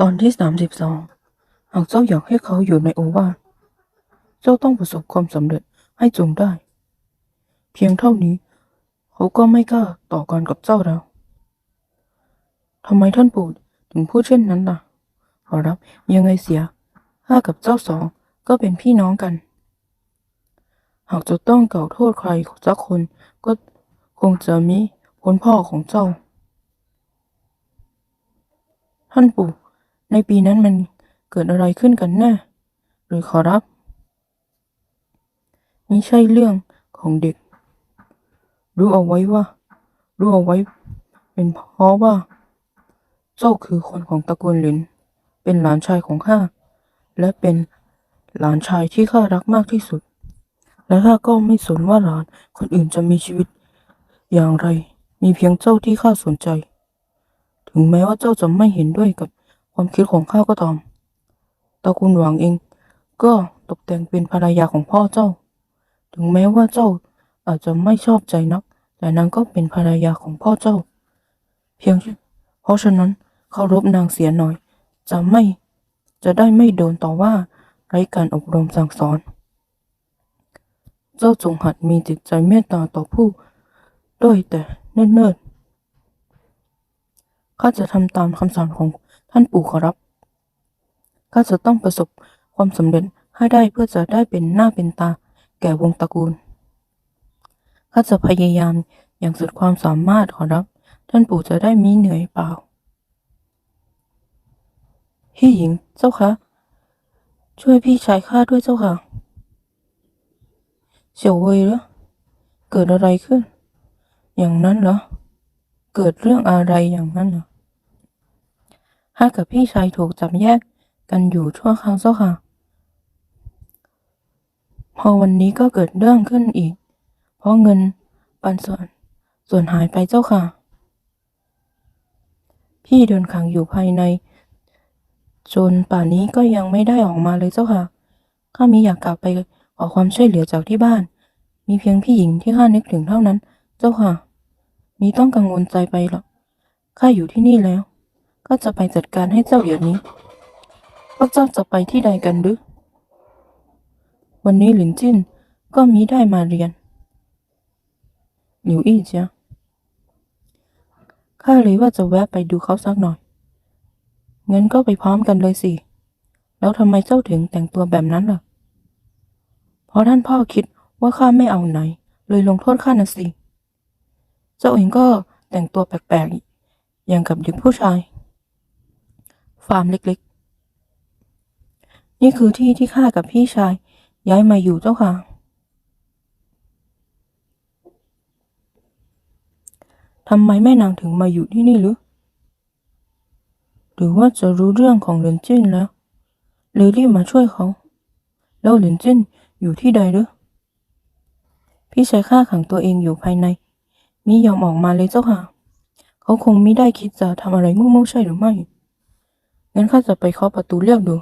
ตอนที่สามสิบสองหากเจ้าอยากให้เขาอยู่ในโอวาทเจ้าต้องประสบความสำเร็จให้จงได้ เพียงเท่านี้ เขาก็ไม่กล้าต่อกรกับเจ้าแล้วทำไมท่านปู่ถึงพูดเช่นนั้นล่ะ ขอรับยังไงเสียข้ากับเจ้าสองก็เป็นพี่น้องกัน หากจะต้องกล่าวโทษใครสักคนก็คงจะมีคนพ่อของเจ้า ท่านปู่ ในปีนั้นมันเกิดอะไรขึ้นกันแน่หรือขอรับนี่ใช่เรื่องของเด็ก รู้เอาไว้ว่า รู้เอาไว้ เป็นเพราะว่า เจ้าคือคนของตระกูลหลิน เป็นหลานชายของข้า และเป็นหลานชายที่ข้ารักมากที่สุด และข้าก็ไม่สนว่าหลานคนอื่นจะมีชีวิต อย่างไร มีเพียงเจ้าที่ข้าสนใจ ถึงแม้ว่าเจ้าจะไม่เห็นด้วยกับ ความคิดของข้าก็ตามตระกูลหวังเอง ก็ตกแต่งเป็นภรรยาของพ่อเจ้า ถึงแม้ว่าเจ้าอาจจะไม่ชอบใจนัก แต่นางก็เป็นภรรยาของพ่อเจ้า เพียง เพราะฉะนั้นเคารพนางเสียหน่อย จะไม่ จะได้ไม่โดนต่อว่าไร้การอบรมสั่งสอน เจ้าจงหัดมีจิตใจเมตตาต่อผู้ด้วยแต่เนิ่นๆข้าจะทำตามคำสอนของ ท่านปู่ขอรับข้าจะต้องประสบความสำเร็จให้ได้เพื่อจะได้เป็นหน้าเป็นตา แก่วงตระกูลข้าจะพยายามอย่างสุดความสามารถขอรับ ท่านปู่จะได้มีเหนื่อยเปล่าพี่หญิงเจ้าคะช่วยพี่ชายข้าด้วยเจ้าค่ะเสียวเวยเหรอเกิดอะไรขึ้น อย่างนั้นเหรอ เกิดเรื่องอะไรอย่างนั้นเหรอ ข้ากับพี่ชายถูกจับแยกกันอยู่ชั่วคราวเจ้าค่ะ พอวันนี้ก็เกิดเรื่องขึ้นอีก เพราะเงินปันส่วนส่วนหายไปเจ้าค่ะ พี่โดนขังอยู่ภายใน จนป่านนี้ก็ยังไม่ได้ออกมาเลยเจ้าค่ะ ข้ามีอยากกลับไปขอความช่วยเหลือจากที่บ้าน มีเพียงพี่หญิงที่ข้านึกถึงเท่านั้น เจ้าค่ะ มีต้องกังวลใจไปหรอกข้าอยู่ที่นี่แล้ว ก็จะไปจัดการให้เจ้าเดี๋ยวนี้ พวกเจ้าจะไปที่ใดกันหรือ วันนี้หลินจิ้นก็มีได้มาเรียน หลิวอี้เจียข้าเลยว่าจะแวะไปดูเขาสักหน่อย งั้นก็ไปพร้อมกันเลยสิ แล้วทำไมเจ้าถึงแต่งตัวแบบนั้นล่ะ เพราะท่านพ่อคิดว่าข้าไม่เอาไหน เลยลงโทษข้านะสิ เจ้าเองก็แต่งตัวแปลกๆ อย่างกับเด็กผู้ชาย ฟาร์มเล็กๆ นี่คือที่ที่ข้ากับพี่ชาย ย้ายมาอยู่เจ้าค่ะ ทำไมแม่นางถึงมาอยู่ที่นี่หรือ หรือว่าจะรู้เรื่องของเหรินจิ้นแล้วเลยรีบมาช่วยเขา แล้วเหรินจิ้นอยู่ที่ใดหรือ พี่ชายข้าขังตัวเองอยู่ภายในมิยอมออกมาเลยเจ้าค่ะ เขาคงไม่ได้คิดจะทำอะไรมุ่งๆใช่หรือไม่ งั้นข้าจะไปเคาะประตูเรียกดู